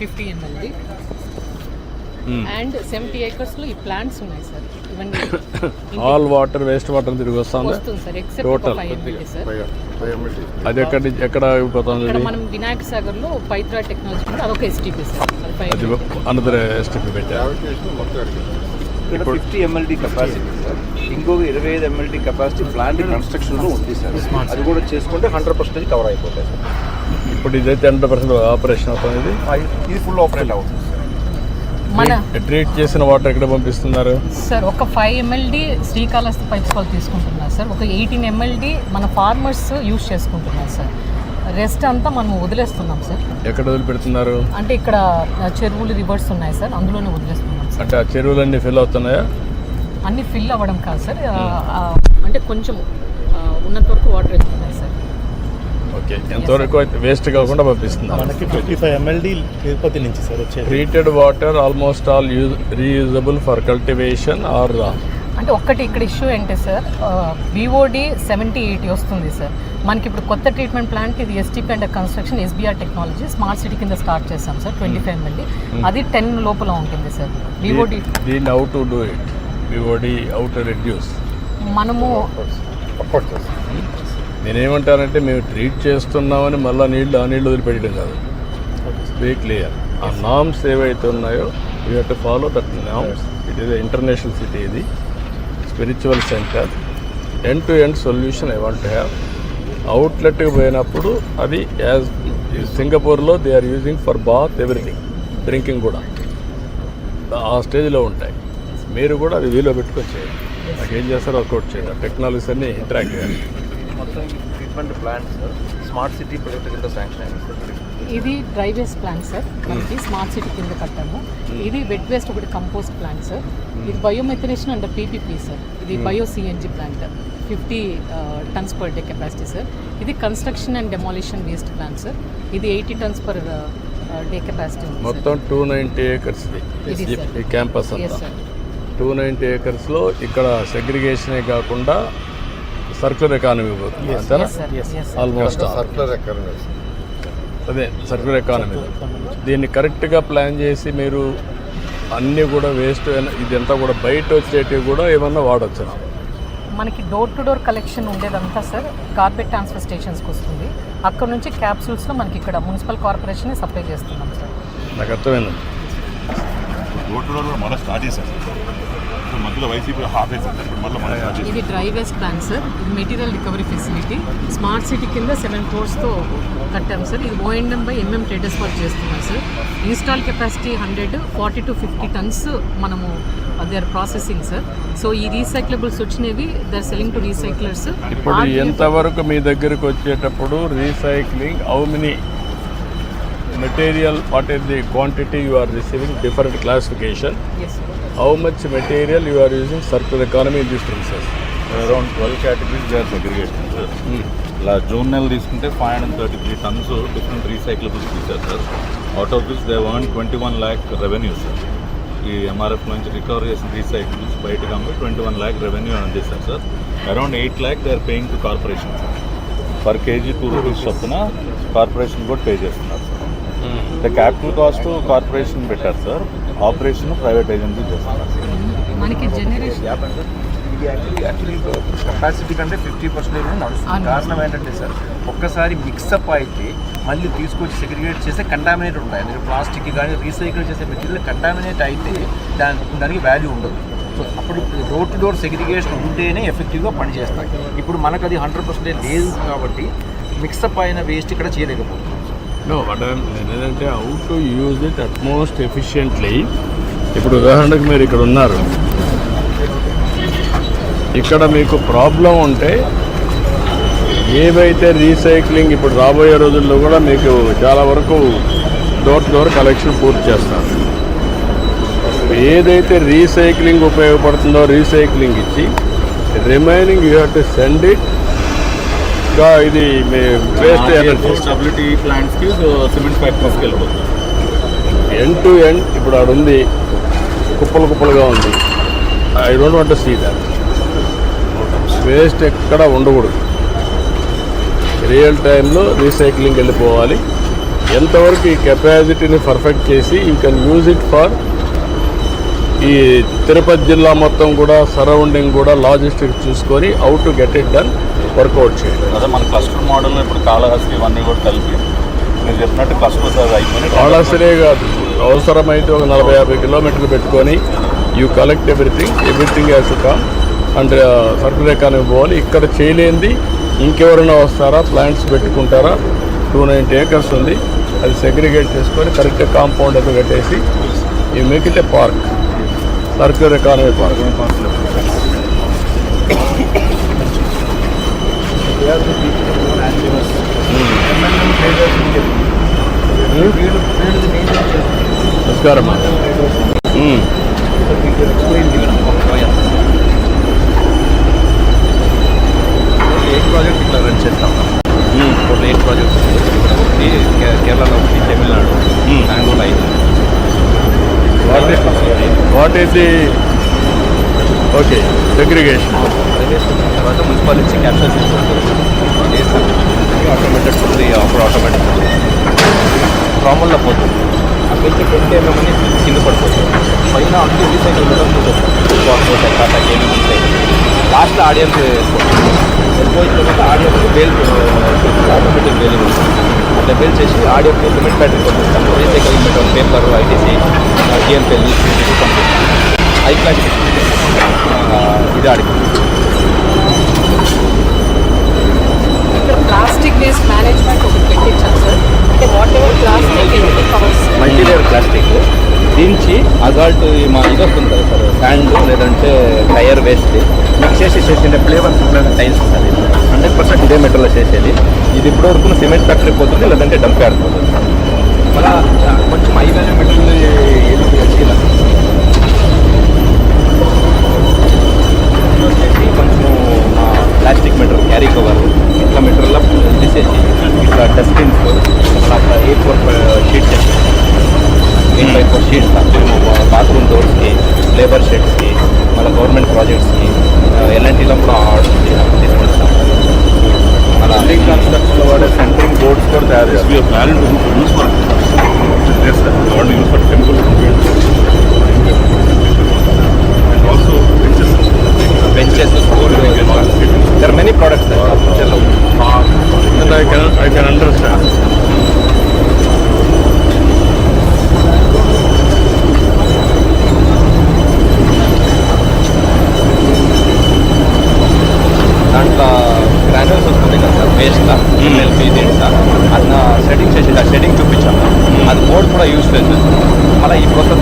Fifty ఎంఎల్ది hmm. And seventy ఏకర్స్లో ఈ ప్లాంట్స్ ఉన్నాయి sir. All water waste water తిరిగి వస్తుంది? వస్తుంది సార్ టోటల్ అది ఎక్కడ ఎక్కడ పోతుంది మనం వినాయక సాగర్లో పైత్రా టెక్నాలజీ కూడా అదొక ఎస్టీపీ సార్. అది అనదర్ ఎస్టీపీ పెట్టారు. ఫిఫ్టీ 50 ఎంఎల్డి కెపాసిటీ ఇంకొక ఇరవై ఐదు ఎంఎల్డి కెపాసిటీ ప్లాంట్ కన్స్ట్రక్షన్లో ఉంది సార్ అది కూడా చేసుకుంటే హండ్రెడ్ పర్సెంటేజ్ కవర్ అయిపోతాయి సార్ ఇప్పుడు ఇదైతే హండ్రెడ్ పర్సెంట్ ఆపరేషన్ అవుతుంది ఇది? ఫుల్ ఆపరేట్ అవుతుంది సార్ మన ట్రీట్ చేసిన వాటర్ ఎక్కడ పంపిస్తున్నారు? సార్ ఒక ఫైవ్ ఎంఎల్డి శ్రీకాళహస్తి పైప్స్ వాళ్ళు తీసుకుంటున్నారు సార్ ఒక ఎయిటీన్ ఎంఎల్డి మన ఫార్మర్స్ యూస్ చేసుకుంటున్నారు సార్ రెస్ట్ అంతా మనం వదిలేస్తున్నాం సార్ ఎక్కడ వదిలిపెడుతున్నారు? అంటే ఇక్కడ చెరువులు రివర్స్ ఉన్నాయి సార్ అందులోనే వదిలేస్తున్నాం అంటే ఆ చెరువులన్నీ ఫిల్ అవుతున్నాయా? అన్ని ఫిల్ అవ్వడం కాదు సార్. ఆ, అంటే కొంచెం ఉన్నంత వరకు వాటర్ వెళ్తున్నాయి సార్. ఓకే. ఎంతవరకు అయితే వేస్ట్ కాకుండా పంపిస్తున్నారు? మనకి ఫిఫ్టీ ఫైవ్ ఎంఎల్డి తిరుపతి నుంచి సార్ వచ్చేది. Treated water almost all use reusable for cultivation or అంటే ఒక్కటి ఇక్కడ ఇష్యూ ఏంటి సార్? వివోడి సెవెంటీ ఎయిటీ వస్తుంది సార్. మనకి ఇప్పుడు కొత్త ట్రీట్మెంట్ ప్లాంట్ ఇది STP under construction SBR technology smart city కింద స్టార్ట్ చేస్తాం సార్ ట్వంటీ ఫైవ్ ఎంఎల్డి అది టెన్ లోపల ఉంటుంది సార్. వివోడి దీన్ని హౌ టు డూ ఇట్ వివోడి హౌ టు రెడ్యూస్ మనము నేనేమంటానంటే మేము ట్రీట్ చేస్తున్నామని మళ్ళీ నీళ్ళు ఆ నీళ్ళు వదిలిపెట్టడం కాదు. వెరీ క్లియర్ ఆ నామ్స్ ఏవైతే ఉన్నాయో you have to follow that norms it is international city ఇది. Spiritual centre end to end solution I want have అవుట్లెట్కి పోయినప్పుడు అది యాజ్ సింగపూర్లో they are using for bath everything drinking కూడా. ఆ స్టేజ్లో ఉంటాయి. మీరు కూడా అది వీలో పెట్టుకొని చేయండి నాకు ఏం చేస్తారో వర్కౌట్ చేయండి. టెక్నాలజీస్ అన్ని ఇంటరాక్ట్ చేయాలి. మొత్తం treatment plant sir. Smart city project కింద శాంక్షన్ అయింది సార్. ఇది డ్రై వేస్ట్ ప్లాంట్ సార్. మనకి స్మార్ట్ సిటీ కింద కట్టాము. ఇది వెట్ వేస్ట్ ఒకటి కంపోస్ట్ ప్లాంట్ సార్. ఇది బయోమెథనేషన్ అండ్ పీపీపీ సార్. ఇది bio CNG plant. Fifty tons per day capacity sir. ఇది construction and demolition waste plant sir. ఇది eighty tons per day capacity మొత్తం two ninety acres ఇది. ఈ- campus అంతా. Sir. Two ninety ఏకర్స్లో ఇక్కడ సెగ్రిగేషనే కాకుండా సర్క్యులర్ ఎకానమీ పోతుంది అంతేనా? ఎస్ సార్ ఎస్ ఆల్మోస్ట్ అదే సర్క్యులర్ ఎకానమీ దీన్ని కరెక్ట్గా ప్లాన్ చేసి మీరు అన్నీ కూడా వేస్ట్ ఇదంతా కూడా బయట వచ్చేటివి కూడా ఏమన్నా వాడచ్చు? మనకి డోర్ టు డోర్ కలెక్షన్ ఉండేదంతా సార్ కార్బెట్ ట్రాన్స్ఫర్ స్టేషన్స్కి వస్తుంది అక్కడ నుంచి క్యాప్సూల్స్లో మనకి ఇక్కడ మున్సిపల్ కార్పొరేషన్ సప్లై చేస్తున్నాం సార్ నాకు అర్థమైంది. డోర్ టు డోర్ మళ్ళీ స్టార్ట్ ఇప్పుడు మధ్యలో వైసీపీ హాఫ్ వేసారు ఇప్పుడు మళ్ళీ ఇది డ్రై వేస్ట్ ప్లాన్ సార్. ఇది material recovery facility. Smart city కింద సెవెన్ క్రోర్స్తో కట్టాం సార్. ఇది ONM by MM traders work చేస్తున్నాం sir. Install capacity hundred forty to fifty tons మనము they are processing sir. So ఈ రీసైక్లబుల్స్ వచ్చినవి they are selling to recyclers ఇప్పుడు ఎంతవరకు మీ దగ్గరికి వచ్చేటప్పుడు recycling how many material what is the quantity you are receiving different classification how much material you are using circular economy in this process around twelve categories they are segregation sir ఇలా June నెల తీసుకుంటే five hundred thirty three tons different recyclables తీశారు sir out of this they one twenty one lakh revenue sir ఈ MRF నుంచి recover చేసిన recycles బయటకు అమ్మి twenty one lakh revenue అందిస్తారు sir around eight lakh they are paying to corporation sir per kg two rupees చొప్పున corporation కూడా pay చేస్తున్నారు అంటే క్యాపిటల్ కాస్ట్ కార్పొరేషన్ పెట్టారు సార్ ఆపరేషన్ ప్రైవేట్ ఏజెన్సీ చేస్తున్నారు. మనకి జనరేషన్ యాక్చువల్లీ యాక్చువల్లీ కెపాసిటీ కంటే ఫిఫ్టీ పర్సెంటేజ్ నడుస్తుంది. కారణం ఏంటంటే సార్ ఒక్కసారి మిక్సప్ అయితే మళ్ళీ తీసుకొచ్చి సెగ్రిగేట్ చేస్తే కంటామినేట్ ఉంటాయి. మీరు ప్లాస్టిక్ కానీ రీసైకిల్ చేసే మెటీరియల్ కంటామినేట్ అయితే దాని దానికి వాల్యూ ఉండదు. సో అప్పుడు డోర్ టు డోర్ సెగ్రిగేషన్ ఉంటేనే ఎఫెక్టివ్గా పనిచేస్తాయి. ఇప్పుడు మనకు అది హండ్రెడ్ పర్సెంటేజ్ లేదు కాబట్టి మిక్సప్ అయిన వేస్ట్ ఇక్కడ చేయలేకపోతుంది నో వాట్ ఏంటంటే how to use it utmost efficiently ఇప్పుడు ఉదాహరణకు మీరు ఇక్కడ ఉన్నారు. ఇక్కడ మీకు ప్రాబ్లం ఉంటే ఏవైతే రీసైక్లింగ్ ఇప్పుడు రాబోయే రోజుల్లో కూడా మీకు చాలా వరకు డోర్ టు డోర్ కలెక్షన్ పూర్తి చేస్తారు. ఏదైతే రీసైక్లింగ్ ఉపయోగపడుతుందో రీసైక్లింగ్ ఇచ్చి remaining you have to send it ఇది మీ వేస్ట్ ఎనర్జీ స్టెబిలిటీ ప్లాంట్స్కి సిమెంట్ ఫ్యాక్టరీస్కి వెళ్ళిపోతుంది ఎండ్ టు ఎండ్ ఇప్పుడు ఆడ ఉంది కుప్పలు కుప్పలుగా ఉంది. I don't want see that waste ఎక్కడ ఉండకూడదు. రియల్ టైంలో రీసైక్లింగ్ వెళ్ళిపోవాలి. ఎంతవరకు ఈ కెపాసిటీని పర్ఫెక్ట్ చేసి you can use it for ఈ తిరుపతి జిల్లా మొత్తం కూడా సరౌండింగ్ కూడా లాజిస్టిక్స్ చూసుకొని how to get it done work out చేయండి. అదే మన క్లస్టర్ మోడల్ ఇప్పుడు కాళహస్తి ఇవన్నీ కూడా కలిపి మీరు చెప్పినట్టు క్లస్టర్స్ అవి అయిపోయి కాళహస్తినే కాదు అవసరమైతే ఒక నలభై యాభై కిలోమీటర్లు పెట్టుకొని you collect everything everything has come and circular economy పోవాలి. ఇక్కడ చేయలేంది ఇంకెవరైనా వస్తారా? ప్లాంట్స్ పెట్టుకుంటారా? టూ నైంటీ ఏకర్స్ ఉంది. అది సెగ్రిగేట్ చేసుకొని కరెక్ట్గా కాంపౌండ్ అది కట్టేసి ఈ make it a park circular economy park నమస్కారం మ్మ్. ఎయిట్ ప్రాజెక్ట్ ఇట్లా రన్ చేస్తాం మ్మ్. టోటల్ ఎయిట్ ప్రాజెక్ట్స్ ఒకటి కే- కేరళలో ఒకటి తమిళనాడు Hmm. బెంగళూరు ఐదు what is what is the okay segregation తర్వాత మున్సిపల్ నుంచి క్యాప్చర్ చేస్తాం ఆటోమేటెడ్ ఉంది అప్పుడు ఆటోమేటిక్ ప్రాముల్లో పోతుంది. అక్కడి నుంచి ట్వంటీ ఎంఎం అని కింద పడిపోతుంది. పైన అన్ని రీసైకిల్ మెటల్ పోతుంది టాటా కేవీ రీసైకిల్ లాస్ట్లో ఆడియన్స్ వెళ్ళిపోయిన తర్వాత ఆడియో బేల్ ఆటోమేటిక్ బేలింగ్ ఉంటుంది అట్లా బేల్ చేసి ఆడియో సిమెంట్ బ్యాటరీ పంపిస్తాం recycle metal paper ITC TMPL పంపిస్తాం హై క్లాస్ ఇది ఆడికి ప్లాస్టిక్ వేస్ట్ మేనేజ్మెంట్ ఒకటి పెట్టించాం సార్. అంటే వాట్ ఎవర్ ప్లాస్టిక్ ఎన్ని కవర్స్ మల్టీలేయర్ ప్లాస్టిక్ దించి అజాల్ట్ మా ఇది వస్తుంది కదా సార్ శాండ్ లేదంటే టైర్ వేస్ట్ మిక్స్ చేసి చేసిండే ఫ్లేవర్ టైల్స్ వస్తుంది హండ్రెడ్ పర్సెంట్ ఇదే మెటీరియల్ చేసేది. ఇది ఇప్పుడు వరకు సిమెంట్ ఫ్యాక్టరీ పోతుంది లేదంటే డంప్ యార్డ్ పోతుంది. మళ్ళా కొంచెం ఐ వాల్యూ మెటీరియల్ ఏది వచ్చిందా వచ్చేసి కొంచెం ప్లాస్టిక్ మెటీరియల్ క్యారీ కవర్ ఇట్లా మెటీరియల్ తీసేసి ఇట్లా డస్ట్బిన్స్ అట్లా A four sheets eight by four sheets bathroom డోర్స్కి labour షెడ్స్కి మళ్ళీ గవర్నమెంట్ ప్రాజెక్ట్స్కి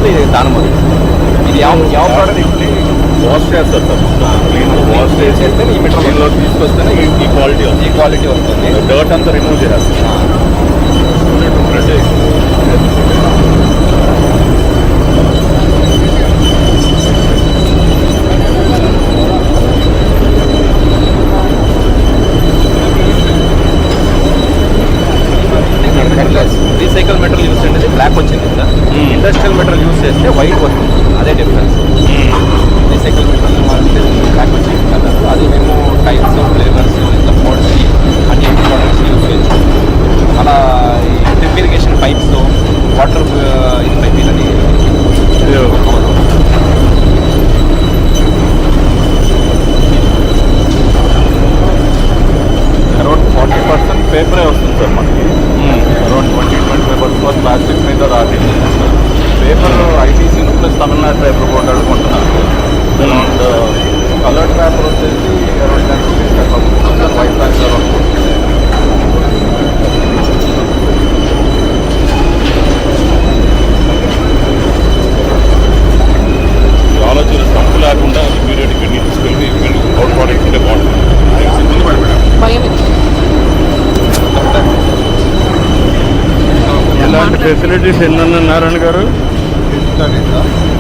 ఇది దానం అది ఇది ಯಾವ ಯಾವ ప్రోడక్ట్ వాష్ చేస్తారు సార్ క్లీన్ వాష్ చేసి చేస్తే ఈ మెటీరియల్ దీనిలో తీసుకొస్తేనే ఈ- ఈ క్వాలిటీ వస్తుంది ఈ క్వాలిటీ వస్తుంది డర్ట్ అంతా రిమూవ్ చేస్తారు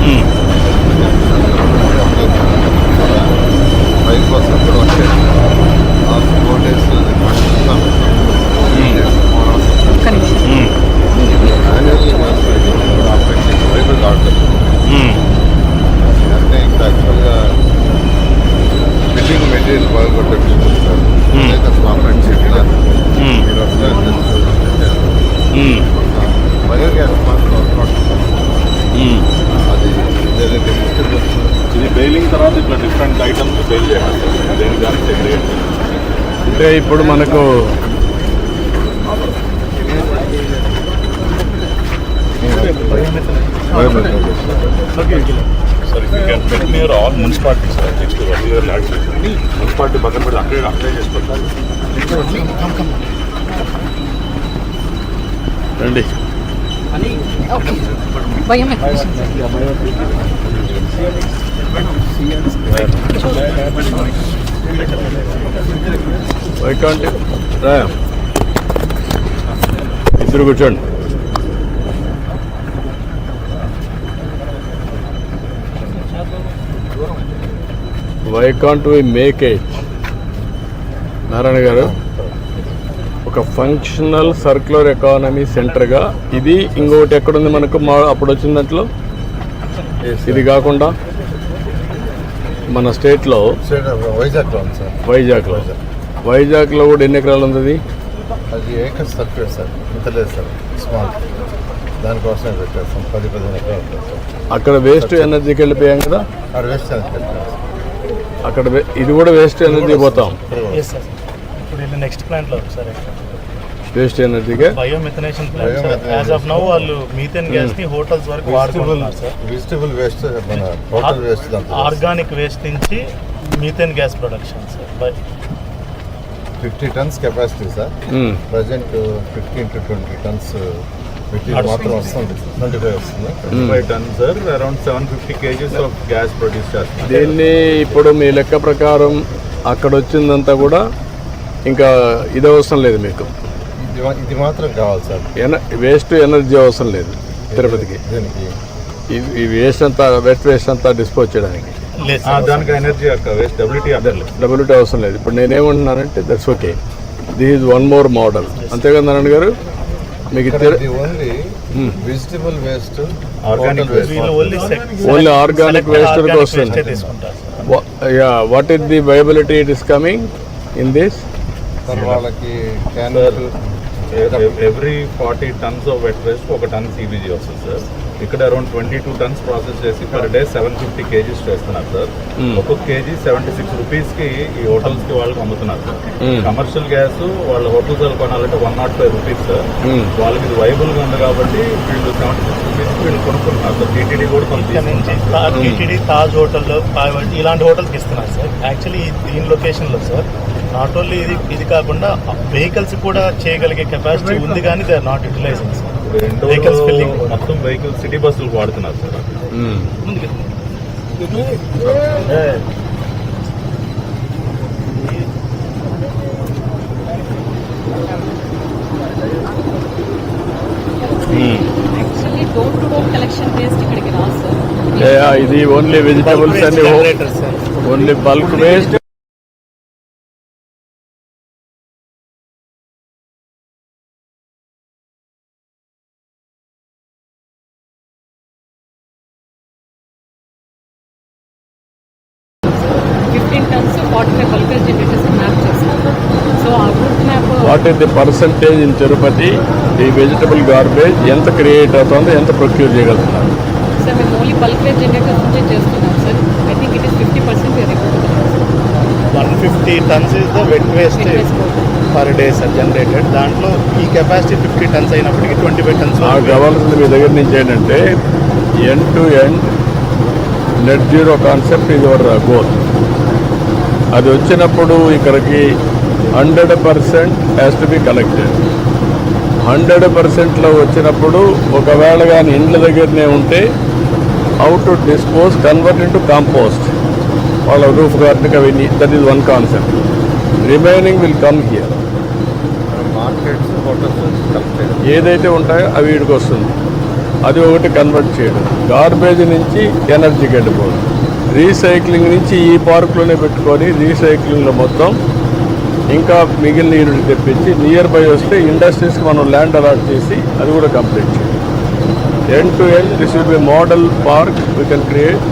మ్మ్. వైపు కావట్లేదు గారు అంటే ఇంకా యాక్చువల్గా బిల్డింగ్ మెటీరియల్ బాగా సార్ Hmm. అయితే కాంట్రాక్ట్ మీరు వస్తే బయోగ్యాస్ ఇది బెయిలింగ్ తర్వాత ఇట్లా డిఫరెంట్ ఐటమ్స్ బెయిల్ చేయాలి. దేనికి సెగ్రిగేట్ అంటే ఇప్పుడు మనకు sir all municipality sir next one year lakhs municipality పక్కన పెట్టి అక్కడే అప్లై చేసుకోవాలి రండి. బయోమెట్రిక్ వైకాంట్ రా. ఇద్దరు కూర్చోండి. Why can't we make it Narayana garu. ఒక ఫంక్షనల్ సర్క్యులర్ ఎకానమీ సెంటర్గా ఇది ఇంకొకటి ఎక్కడుంది మనకు? మా అప్పుడు వచ్చిన దాంట్లో? ఇది కాకుండా మన స్టేట్లో వైజాగ్లో వైజాగ్లో వైజాగ్లో కూడా ఎన్ని ఎకరాలు ఉంది అది? అది ఏకర్ సర్క్యూట్ సార్ ఇంత లేదు సార్ స్మాల్ దానికోసమే పెట్టేస్తాం పది పదిహేను ఎకరాలు అక్కడ వేస్ట్ ఎనర్జీకి వెళ్ళిపోయాం కదా? ఆడ వేస్ట్ అక్కడ వే- ఇది కూడా వేస్ట్ ఎనర్జీ పోతాం. నెక్స్ట్ ప్లాంట్లో సార్ వేస్ట్ ఎనర్జీగా biomethanation plant. As of now వాళ్ళు మీథేన్ గ్యాస్ని హోటల్స్ వరకు వెజిటబుల్ వాడుకుంటున్నారు సార్ వెజిటబుల్ వేస్ట్ మన టోటల్ వేస్ట్ ఆర్గానిక్ వేస్ట్ నుంచి methane gas production sir by fifty tons capacity sir. Present fifteen to twenty tons మాత్రం వస్తుంది twenty five వస్తుంది. Twenty five ton sir around seven fifty kgs of gas produce దీన్ని ఇప్పుడు మీ లెక్క ప్రకారం అక్కడ వచ్చిందంతా కూడా ఇంకా ఇది అవసరం లేదు మీకు. ఇది మాత్రం కావాలి సార్. ఎన వేస్ట్ ఎనర్జీ అవసరం లేదు తిరుపతికి. దీనికి? ఈ- వేస్ట్ అంతా వెట్ వేస్ట్ అంతా డిస్పోజ్ చేయడానికి. దానికి ఎనర్జీ వేస్ట్ డబ్ల్యూటీ డబ్ల్యూటీ అవసరం లేదు. ఇప్పుడు నేనేమంటున్నానంటే that's okay this is one more model అంతేగా నారాయణ గారు మీకు ఓన్లీ వెజిటబుల్ వేస్ట్ waste. వీళ్ళు ఓన్లీ Only organic waste కి వస్తుంది. తీసుకుంటారు sir. Wha- yeah, what is the viability it is coming in this? Sir వాళ్ళకి every forty tons of wet waste ఒక ton CBG వస్తుంది sir ఇక్కడ around twenty two tons process చేసి per day seven fifty kgs చేస్తున్నారు sir Hmm. ఒక్కొక్క KG seventy six రూపీస్కి ఈ హోటల్స్కి వాళ్ళకి అమ్ముతున్నారు సార్ Hmm. కమర్షియల్ గ్యాస్ వాళ్ళ హోటల్స్ వాళ్ళు కొనాలంటే one nought five rupees sir Hmm. వాళ్ళకి ఇది వైబుల్గా ఉంది కాబట్టి వీళ్ళు సెవెంటీ సిక్స్ రూపీస్ వీళ్ళు కొనుక్కుంటున్నారు సార్ టీటీడీ కూడా కొంత. టీటీడీ తాజ్ హోటల్లో ఇలాంటి హోటల్స్కి ఇస్తున్నారు సార్ యాక్చువల్లీ దీని లొకేషన్లో సార్ నాట్ ఓన్లీ ఇది ఇది కాకుండా వెహికల్స్ కూడా చేయగలిగే కెపాసిటీ ఉంది కానీ they are not utilising Vehicles filling. మొత్తం వెహికల్ సిటీ బస్సులు వాడుతున్నారు సార్. Mm. Yeah, ఇది only vegetables and only bulk waste tons forty five bulk generators map చేస్తాం. సో ఆ route map what is the percentage in Tirupati ఈ vegetable garbage ఎంత create అవుతుందో ఎంత ప్రొక్యూర్ చేయగలుగుతున్నారు సార్ మేము ఓన్లీ బల్కేజ్ జనరేటర్స్ నుంచే చేస్తున్నాం sir I think it is fifty percent one fifty tons is the wet waste per day sir generated దాంట్లో ఈ కెపాసిటీ ఫిఫ్టీ టన్స్ అయినప్పటికీ ట్వంటీ ఫైవ్ టన్స్ కావాల్సింది మీ దగ్గర నుంచి ఏంటంటే end to end net zero concept ఇది యువర్ గోల్ అది వచ్చినప్పుడు ఇక్కడికి hundred percent has to be collected hundred పర్సెంట్లో వచ్చినప్పుడు ఒకవేళ కానీ ఇండ్ల దగ్గరనే ఉంటే how to dispose convert into compost వాళ్ళ రూఫ్ గార్డెన్కి అవన్నీ that is one concept remaining will come here markets hotels ఏదైతే ఉంటాయో అవి వీడికి వస్తుంది. అది ఒకటి కన్వర్ట్ చేయడం. గార్బేజ్ నుంచి ఎనర్జీకి వెళ్ళిపోవడం రీసైక్లింగ్ నుంచి ఈ పార్కులోనే పెట్టుకొని రీసైక్లింగ్లో మొత్తం ఇంకా మిగిలిన నీరుని తెప్పించి నియర్ బై వస్తే ఇండస్ట్రీస్కి మనం ల్యాండ్ అలాట్ చేసి అది కూడా కంప్లీట్ చేయాలి. End to end this will be model park you can create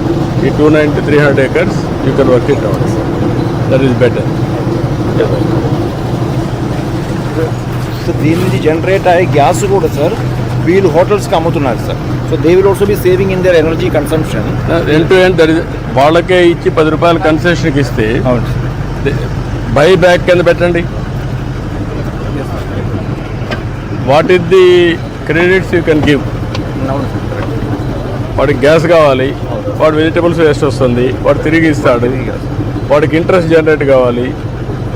ఈ two ninety three hundred acres you can work it out that is better so దీని నుంచి జనరేట్ అయ్యే గ్యాస్ కూడా సార్ వీళ్ళు హోటల్స్కి అమ్ముతున్నారు sir so they will also be saving in their energy consumption end to end వాళ్ళకే ఇచ్చి పది రూపాయలు కన్సెషన్కి ఇస్తే అవును బై బ్యాక్ కింద పెట్టండి. What is the credits you can give వాడికి గ్యాస్ కావాలి వాడు వెజిటబుల్స్ వేస్ట్ వస్తుంది వాడు తిరిగి ఇస్తాడు వాడికి ఇంట్రెస్ట్ జనరేట్ కావాలి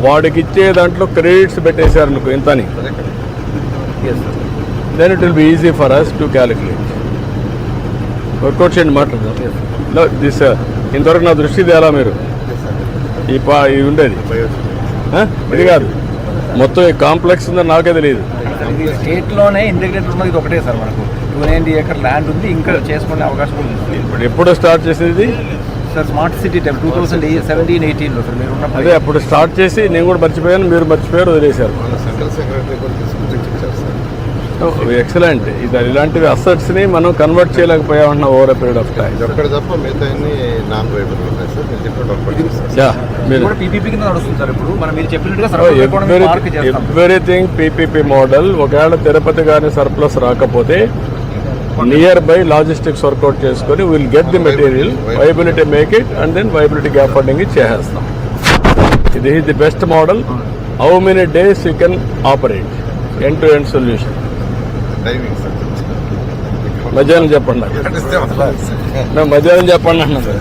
వాడికి ఇచ్చే దాంట్లో క్రెడిట్స్ పెట్టేశారు ఇంతని. Yes sir then it will be easy for us to calculate work out చేయండి మాట్లాడదాం. దిస్ ఇంతవరకు నా దృష్టి తేలా మీరు? ఈ పా ఇది ఉండేది? ఇది కాదు. మొత్తం ఈ కాంప్లెక్స్ ఉందని నాకే తెలియదు. స్టేట్లోనే ఇంటిగ్రేటెడ్ ఉన్నది ఇది ఒకటే సార్ మనకు. టూ నైంటీ ఏకర్ ల్యాండ్ ఉంది ఇంకా చేసుకునే అవకాశం ఉంది. ఇప్పుడు ఎప్పుడు స్టార్ట్ చేసేది sir smart city time two thousand seventeen ఎయిటీన్లో సార్ మీరు ఉన్నప్పుడు. అదే అప్పుడు స్టార్ట్ చేసి నేను కూడా మర్చిపోయాను మీరు మర్చిపోయారు వదిలేశారు. సెంట్రల్ సెక్రటరీ కూడా సార్. ఎక్సలెంట్ ఇది ఇలాంటివి అసెట్స్ని మనం కన్వర్ట్ చేయలేకపోయామన్న ఓవర్ పీరియడ్ ఆఫ్ టైం ఇది ఒక్కటి తప్ప మిగతా నాన్ ఎవ్రీథింగ్ పీపీపీ మోడల్ ఒకవేళ తిరుపతి కానీ సర్ప్లస్ రాకపోతే నియర్ బై లాజిస్టిక్స్ వర్కౌట్ చేసుకొని will get the material viability make it and then viability gap funding చేసేస్తాం. ఇది the best model how many days you can operate end to end solution sir మధ్యాహ్నం చెప్పండి మధ్యాహ్నం చెప్పండి అన్నాను